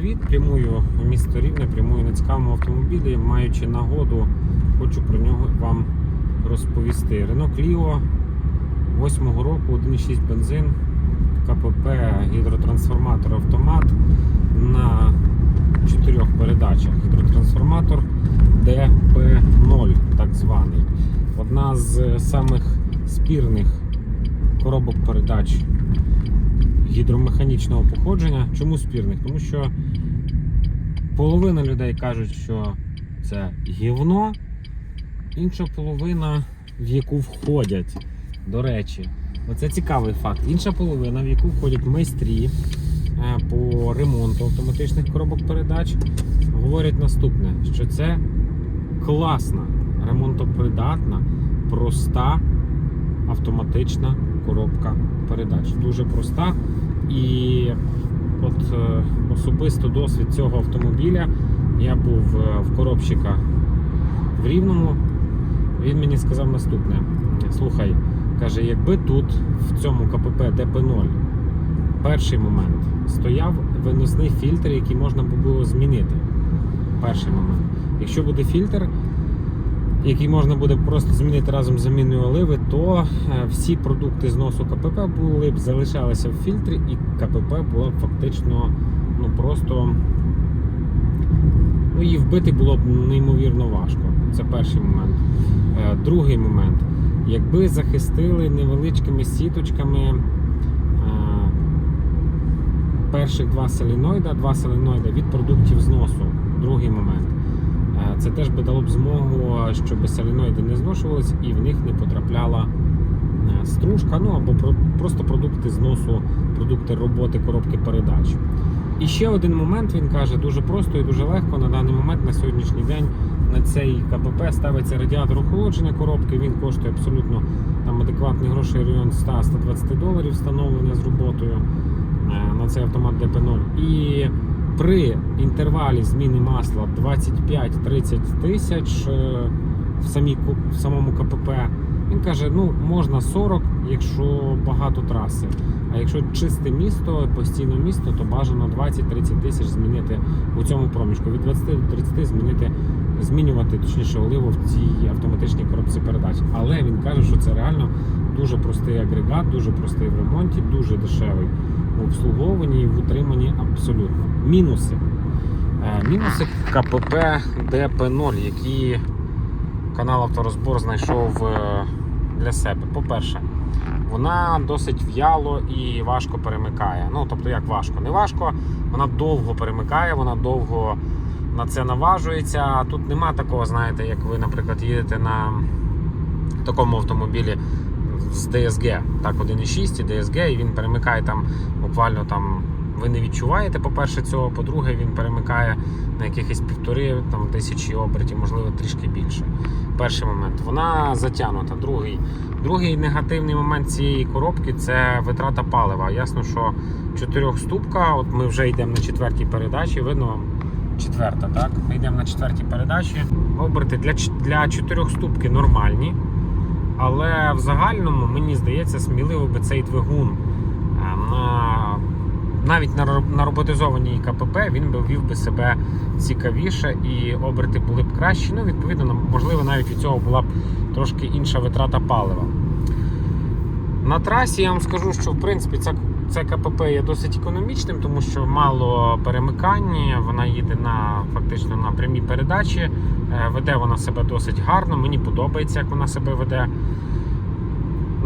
привіт! Прямую місто Рівне, прямую на цікавому автомобілі. Маючи нагоду, хочу про нього вам розповісти. Renault Clio 8 року, 1,6 бензин, КПП, гідротрансформатор автомат на чотирьох передачах. Гідротрансформатор DP0, так званий. Одна з самих спірних коробок передач гідромеханічного походження. Чому спірних? Тому що половина людей кажуть, що це гівно, інша половина, в яку входять, до речі, оце цікавий факт. Інша половина, в яку входять майстрі е, по ремонту автоматичних коробок передач, говорять наступне: що це класна, ремонтопридатна, проста автоматична коробка передач. Дуже проста. І от е, особисто досвід цього автомобіля. Я був е, в коробчика в Рівному. Він мені сказав наступне: слухай, каже, якби тут, в цьому КПП ДП0, перший момент стояв виносний фільтр, який можна було змінити. Перший момент. Якщо буде фільтр, який можна буде просто змінити разом з заміною оливи, то е, всі продукти зносу КПП були б залишалися в фільтрі, і КПП було б фактично ну просто ну, її вбити було б неймовірно важко. Це перший момент. Е, Другий момент. Якби захистили невеличкими сіточками е, перших два соліноїда, два соліноїда від продуктів зносу. Другий момент. Е, Це теж би дало б змогу, щоб соліноїди не зношувались і в них не потрапляла е, стружка, ну або просто продукти зносу, продукти роботи коробки передач. І ще один момент він каже, дуже просто і дуже легко на даний момент на сьогоднішній день на цей КПП ставиться радіатор охолодження коробки. Він коштує абсолютно там адекватний грошей район 100-120 доларів встановлення з роботою е, на цей автомат ДП0. І при інтервалі зміни масла 25-30 тисяч е, в, самій, в самому КПП. Він каже, ну можна 40, якщо багато траси. А якщо чисте місто, постійне місто, то бажано 20-30 тисяч змінити у цьому проміжку. Від 20 до 30 змінити, змінювати точніше оливу в цій автоматичній коробці передач. Але він каже, що це реально дуже простий агрегат, дуже простий в ремонті, дуже дешевий в обслуговуванні і в утриманні абсолютно. Мінуси. Е, Мінуси КПП ДП0, які канал Авторозбор знайшов е, для себе. По-перше, вона досить в'яло і важко перемикає. Ну, тобто, як важко? Не важко, вона довго перемикає, вона довго на це наважується. Тут нема такого, знаєте, як ви, наприклад, їдете на такому автомобілі з DSG, так, 1.6 і DSG, і він перемикає там буквально там. Ви не відчуваєте, по-перше, цього. По-друге, він перемикає на якихось півтори там, тисячі обертів, можливо, трішки більше. Перший момент. Вона затягнута. Другий. Другий негативний момент цієї коробки це витрата палива. Ясно, що чотирьохступка, от ми вже йдемо на четвертій передачі, видно четверта, так? Ми йдемо на четвертій передачі. Оберти для, для чотирьохступки нормальні. Але в загальному мені здається, сміливо би цей двигун е, на навіть на, на роботизованій КПП він би вів би себе цікавіше і оберти були б кращі. Ну, відповідно, можливо, навіть від цього була б трошки інша витрата палива. На трасі я вам скажу, що в принципі ця, це КПП є досить економічним, тому що мало перемикань, вона їде на фактично на прямій передачі. Е, Веде вона себе досить гарно. Мені подобається, як вона себе веде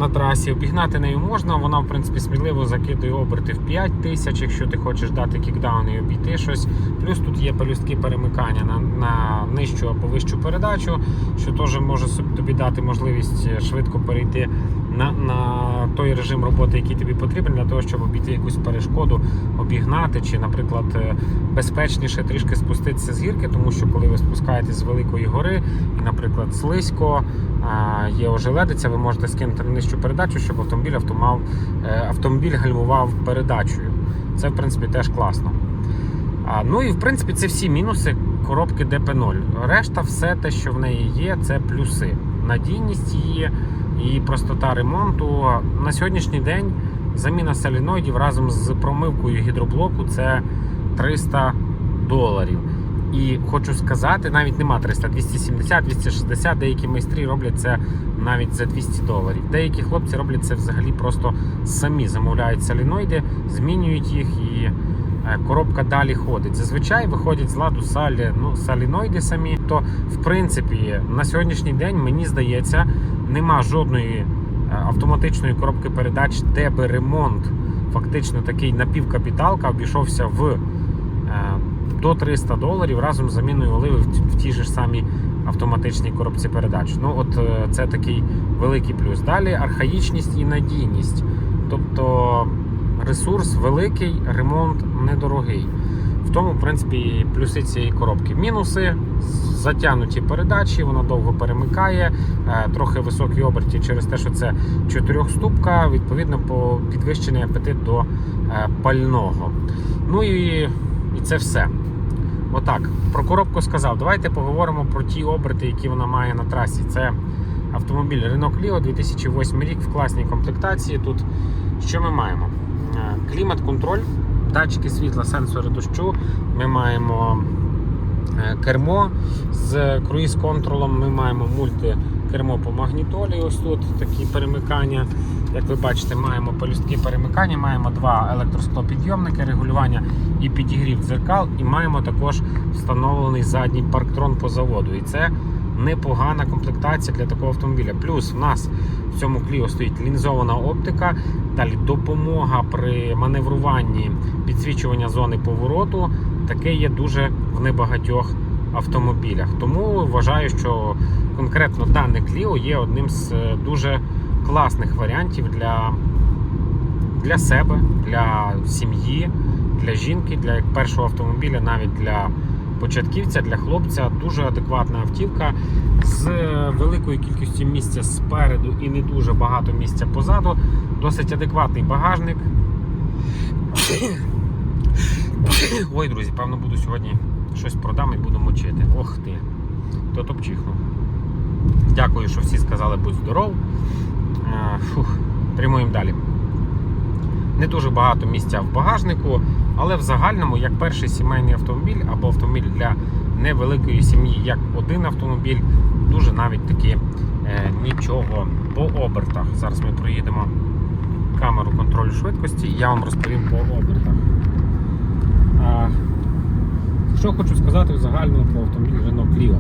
на трасі. Обігнати нею можна, вона в принципі сміливо закидує оберти в 5 тисяч, якщо ти хочеш дати кікдаун і обійти щось. Плюс тут є пелюстки перемикання на, на нижчу або вищу передачу, що теж може тобі дати можливість швидко перейти на, на той режим роботи, який тобі потрібен, для того, щоб обійти якусь перешкоду, обігнати, чи, наприклад, е, безпечніше трішки спуститися з гірки, тому що коли ви спускаєтесь з великої гори, і, наприклад, слизько, а, є ожеледиця, ви можете скинути на нижчу передачу, щоб автомобіль, автомав, е, автомобіль гальмував передачею. Це, в принципі, теж класно. А, ну і в принципі це всі мінуси коробки DP0. Решта, все те, що в неї є, це плюси. Надійність її і простота ремонту. На сьогоднішній день заміна соліноїдів разом з промивкою гідроблоку це 300 доларів. І хочу сказати, навіть нема 300, 270, 260, деякі майстрі роблять це навіть за 200 доларів. Деякі хлопці роблять це взагалі просто самі замовляють соліноїди, змінюють їх і коробка далі ходить. Зазвичай виходять з ладу салі, ну, соліноїди самі. То, в принципі, на сьогоднішній день мені здається, нема жодної е, автоматичної коробки передач, де би ремонт, фактично такий напівкапіталка, обійшовся в е, до 300 доларів разом з заміною оливи в, ті- тій же ж самій автоматичній коробці передач. Ну, от е, це такий великий плюс. Далі архаїчність і надійність. Тобто ресурс великий, ремонт недорогий. В тому, в принципі, плюси цієї коробки. Мінуси затягнуті передачі, вона довго перемикає, е, трохи високі оберті через те, що це чотирьохступка, відповідно, по підвищений апетит до е, пального. Ну і, і це все. Отак, про коробку сказав. Давайте поговоримо про ті оберти, які вона має на трасі. Це автомобіль Renault Clio 2008 рік в класній комплектації. Тут що ми маємо? Е, Клімат-контроль, датчики світла, сенсори дощу. Ми маємо е, кермо з круїз-контролем. Ми маємо мультикермо по магнітолі. Ось тут такі перемикання. Як ви бачите, маємо полюстки перемикання, маємо два електросклопідйомники, регулювання і підігрів дзеркал, і маємо також встановлений задній парктрон по заводу. І це непогана комплектація для такого автомобіля. Плюс в нас в цьому Clio стоїть лінзована оптика, далі допомога при маневруванні підсвічування зони повороту. Таке є дуже в небагатьох автомобілях. Тому вважаю, що конкретно дане Clio є одним з е, дуже класних варіантів для, для себе, для сім'ї, для жінки, для першого автомобіля, навіть для початківця, для хлопця. Дуже адекватна автівка з великою кількістю місця спереду і не дуже багато місця позаду. Досить адекватний багажник. Ой, друзі, певно, буду сьогодні щось продам і буду мочити. Ох ти, то топчихнув. Дякую, що всі сказали будь здоров. Е, Фух, прямуємо далі. Не дуже багато місця в багажнику, але в загальному, як перший сімейний автомобіль або автомобіль для невеликої сім'ї, як один автомобіль, дуже навіть таки е, нічого по обертах. Зараз ми проїдемо камеру контролю швидкості я вам розповім по обертах. Е, що хочу сказати в загальному про автомобіль Renault Clio.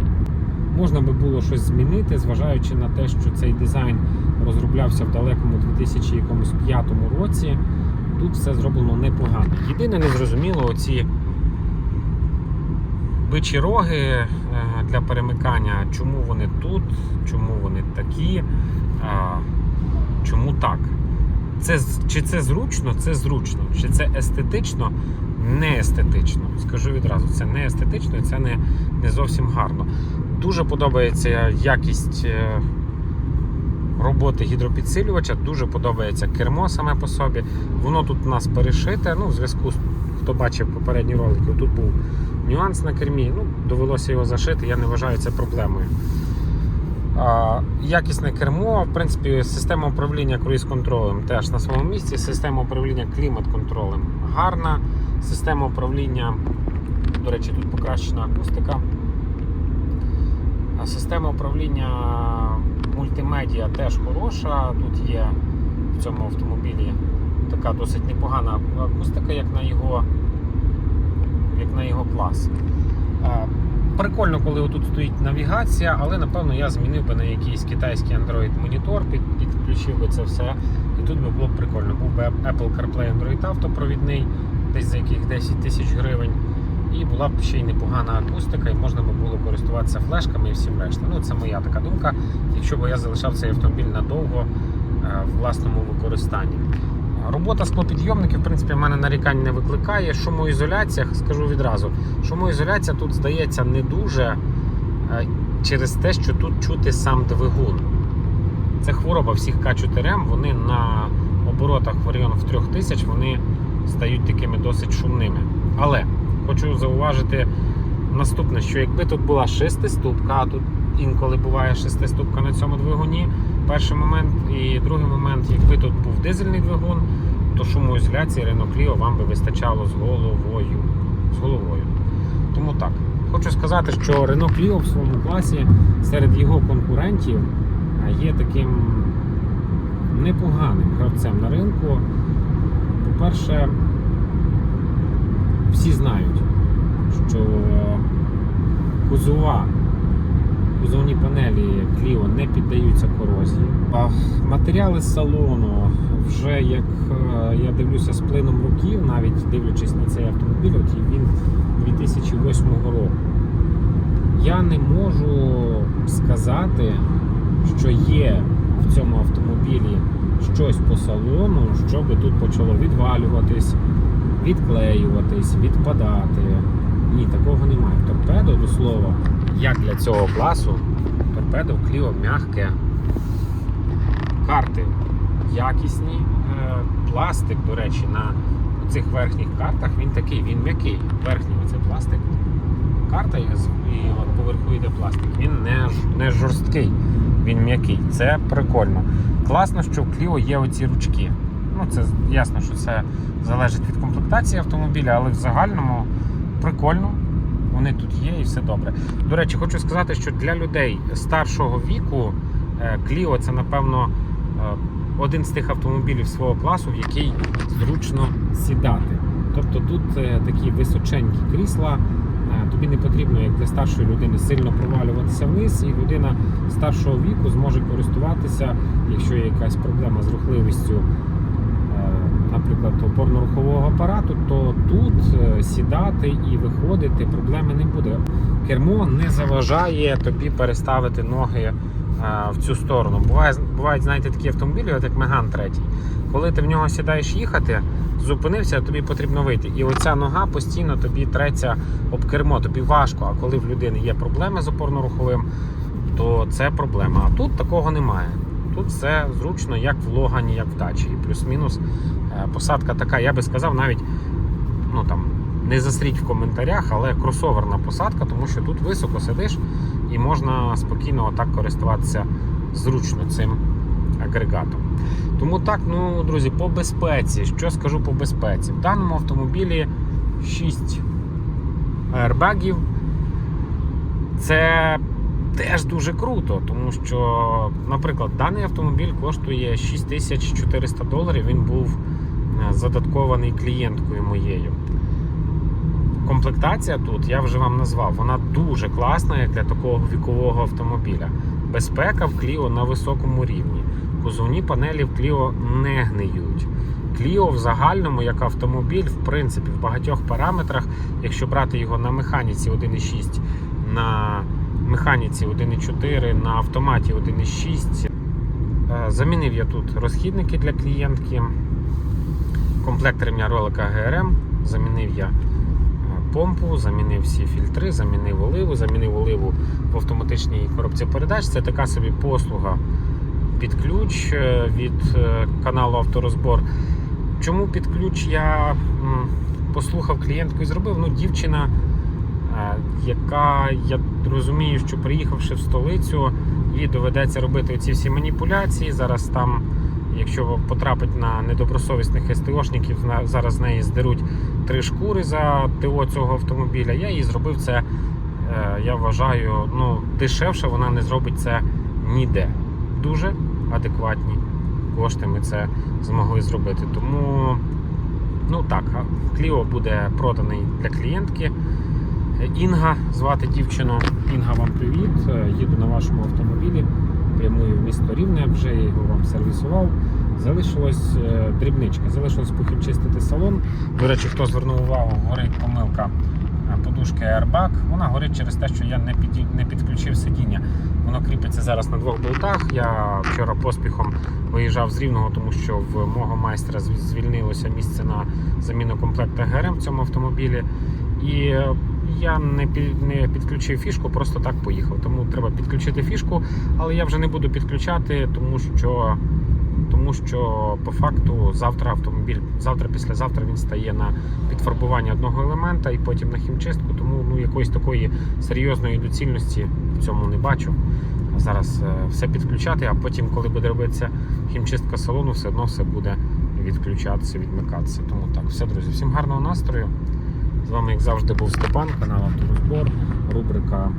Можна би було щось змінити, зважаючи на те, що цей дизайн розроблявся в далекому 2005 році. Тут все зроблено непогано. Єдине незрозуміло оці бичі роги е, для перемикання, чому вони тут, чому вони такі, е, чому так. Це, чи це зручно, це зручно, чи це естетично, не естетично. Скажу відразу, це не естетично і це не, не зовсім гарно. Дуже подобається якість е, роботи гідропідсилювача, дуже подобається кермо саме по собі. Воно тут у нас перешите. Ну, в зв'язку з хто бачив попередні ролики, тут був нюанс на кермі. Ну, довелося його зашити, я не вважаю це проблемою. Якісне кермо, в принципі, система управління круїз-контролем теж на своєму місці. Система управління клімат-контролем гарна. Система управління, до речі, тут покращена акустика. Система управління мультимедіа теж хороша. Тут є в цьому автомобілі така досить непогана акустика, як на його, як на його клас. Е, Прикольно, коли отут стоїть навігація, але напевно я змінив би на якийсь китайський Android монітор, підключив би це все. І тут би було б прикольно. Був би Apple CarPlay Android Auto провідний, десь за яких 10 тисяч гривень. І була б ще й непогана акустика, і можна би було користуватися флешками і всім решта. Ну, це моя така думка. Якщо б я залишав цей автомобіль надовго е, в власному використанні. Робота склопідйомників, в принципі, в мене нарікань не викликає. Шумоізоляція, скажу відразу, шумоізоляція тут здається не дуже е, через те, що тут чути сам двигун. Це хвороба всіх К4М, вони на оборотах в районах 3000 вони стають такими досить шумними. Але хочу зауважити наступне, що якби тут була шестиступка, а тут інколи буває шестиступка на цьому двигуні, перший момент, і другий момент, якби тут був дизельний двигун, то шумоізоляції Renault Clio вам би вистачало з головою. з головою. Тому так. Хочу сказати, що Renault Clio в своєму класі серед його конкурентів є таким непоганим гравцем на ринку. По-перше, всі знають, що кузова, кузовні панелі Clio не піддаються корозії. А Матеріали салону вже як е, я дивлюся з плином років, навіть дивлячись на цей автомобіль, от він 2008 року. Я не можу сказати, що є в цьому автомобілі щось по салону, щоб тут почало відвалюватись, відклеюватись, відпадати. Ні, такого немає. Торпедо, до слова, як для цього класу, торпедо в Clio м'яке. Карти якісні. Е, Пластик, до речі, на цих верхніх картах він такий, він м'який. Верхній оцей пластик. Карта і от поверху йде пластик. Він не, не жорсткий, він м'який. Це прикольно. Класно, що в Clio є оці ручки. Ну, це ясно, що це залежить від комплектації автомобіля, але в загальному прикольно. Вони тут є і все добре. До речі, хочу сказати, що для людей старшого віку е, Clio це, напевно, е, один з тих автомобілів свого класу, в який зручно сідати. Тобто тут е, такі височенькі крісла. Тобі не потрібно, як для старшої людини, сильно провалюватися вниз, і людина старшого віку зможе користуватися, якщо є якась проблема з рухливістю, наприклад, опорно-рухового апарату, то тут е, сідати і виходити проблеми не буде. Кермо не заважає тобі переставити ноги е, в цю сторону. Буває, бувають, знаєте, такі автомобілі, от як Меган 3. Коли ти в нього сідаєш їхати, зупинився, тобі потрібно вийти. І оця нога постійно тобі треться об кермо, тобі важко. А коли в людини є проблеми з опорно-руховим, то це проблема. А тут такого немає. Тут все зручно, як в Логані, як в дачі. І плюс-мінус посадка така, я би сказав, навіть ну там не застріть в коментарях, але кросоверна посадка, тому що тут високо сидиш і можна спокійно отак користуватися зручно цим агрегатом. Тому так, ну, друзі, по безпеці. Що скажу по безпеці? В даному автомобілі 6 аербагів. Це теж дуже круто, тому що, наприклад, даний автомобіль коштує 6400 доларів. Він був е, задаткований клієнткою моєю. Комплектація тут, я вже вам назвав, вона дуже класна як для такого вікового автомобіля. Безпека в Clio на високому рівні. Кузовні панелі в Clio не гниють. Clio в загальному, як автомобіль, в принципі, в багатьох параметрах, якщо брати його на механіці 1.6, на механіці 1.4, на автоматі 1.6. Е, Замінив я тут розхідники для клієнтки, комплект ремня ролика ГРМ, замінив я е, помпу, замінив всі фільтри, замінив оливу, замінив оливу в автоматичній коробці передач. Це така собі послуга під ключ е, від е, каналу Авторозбор. Чому під ключ я послухав клієнтку і зробив? Ну, дівчина, яка я розумію, що приїхавши в столицю, їй доведеться робити ці всі маніпуляції. Зараз там, якщо потрапить на недобросовісних СТОшників, зараз з неї здеруть три шкури за ТО цього автомобіля. Я їй зробив це, е, я вважаю, ну, дешевше вона не зробить це ніде. Дуже адекватні кошти ми це змогли зробити. Тому, ну так, Кліо буде проданий для клієнтки. Інга звати дівчину. Інга, вам привіт. Е, Їду на вашому автомобілі. Прямую в місто Рівне, вже я його вам сервісував. Залишилось е, дрібничка, залишилось похімчистити салон. До речі, хто звернув увагу, горить помилка е, подушки Airbag. Вона горить через те, що я не, піді... не підключив сидіння. Воно кріпиться зараз на двох болтах. Я вчора поспіхом виїжджав з Рівного, тому що в мого майстра звільнилося місце на заміну комплекта ГРМ в цьому автомобілі. І е, я не, не підключив фішку, просто так поїхав. Тому треба підключити фішку, але я вже не буду підключати, тому що, тому що по факту завтра автомобіль, завтра, післязавтра він стає на підфарбування одного елемента і потім на хімчистку. Тому ну, якоїсь такої серйозної доцільності в цьому не бачу. Зараз е, все підключати, а потім, коли буде робитися хімчистка салону, все одно все буде відключатися, відмикатися. Тому так, все, друзі, всім гарного настрою. З вами, як завжди, був Степан, канал Авторозбор, рубрика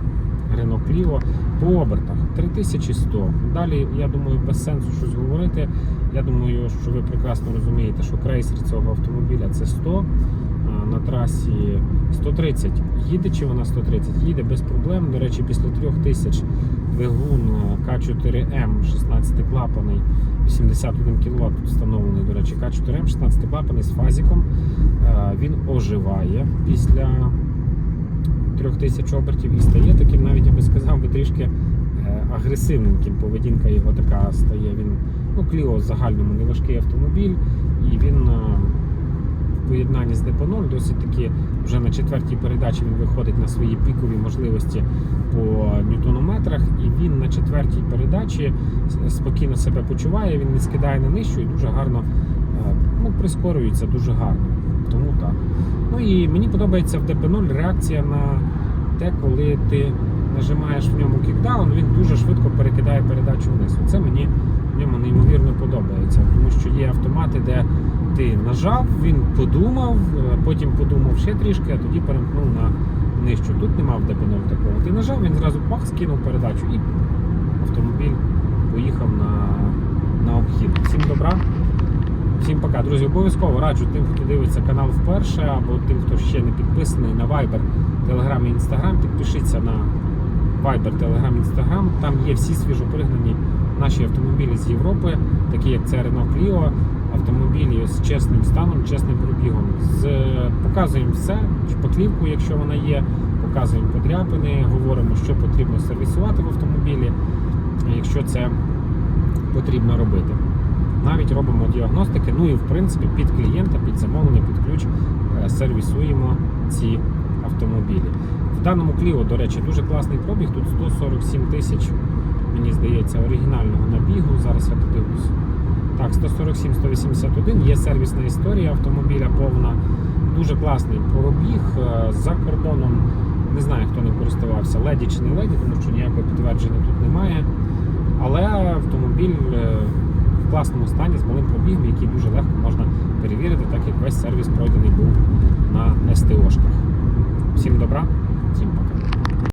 Рено Кліво. По обертах 3100. Далі, я думаю, без сенсу щось говорити. Я думаю, що ви прекрасно розумієте, що крейсер цього автомобіля це 100. На трасі 130. Їде чи вона 130? Їде без проблем. До речі, після 3000 двигун е, К4М 16 клапаний, 81 кВт встановлений, до речі, К4М 16 клапаний з фазіком. Е, Він оживає після 3000 обертів і стає таким, навіть я би сказав, би трішки е, агресивненьким. Поведінка його така стає. Він ну, Кліо загальному не важкий автомобіль, і він е, в поєднанні з Депо-0 досить таки вже на четвертій передачі він виходить на свої пікові можливості по ньютонометрах, і він на четвертій передачі спокійно себе почуває, він не скидає на нижчу і дуже гарно е, ну, прискорюється дуже гарно. Тому так. Ну і мені подобається в ДП0 реакція на те, коли ти нажимаєш в ньому кікдаун, він дуже швидко перекидає передачу вниз. Це мені в ньому неймовірно подобається, тому що є автомати, де ти нажав, він подумав, е, потім подумав ще трішки, а тоді перемкнув на нижчу. Тут нема в ДП0 такого. Ти нажав, він зразу пах, скинув передачу і автомобіль поїхав на, на обхід. Всім добра. Всім пока, друзі. Обов'язково раджу тим, хто дивиться канал вперше, або тим, хто ще не підписаний на Viber, Telegram і Instagram. Підпишіться на Viber, Telegram, Instagram. Там є всі свіжопригнані наші автомобілі з Європи, такі як це Renault Clio, автомобілі з чесним станом, чесним пробігом. З... Показуємо все, шпаклівку, якщо вона є, показуємо подряпини, говоримо, що потрібно сервісувати в автомобілі, якщо це потрібно робити навіть робимо діагностики. Ну і в принципі під клієнта, під замовлення, під ключ е, сервісуємо ці автомобілі. В даному Clio, до речі, дуже класний пробіг. Тут 147 тисяч, мені здається, оригінального набігу. Зараз я подивлюсь. Так, 147-181. Є сервісна історія автомобіля повна. Дуже класний пробіг. Е, За кордоном не знаю, хто не користувався, леді чи не леді, тому що ніякого підтвердження тут немає. Але автомобіль е, в класному стані з малим пробігом, який дуже легко можна перевірити, так як весь сервіс пройдений був на СТОшках. Всім добра, всім пока.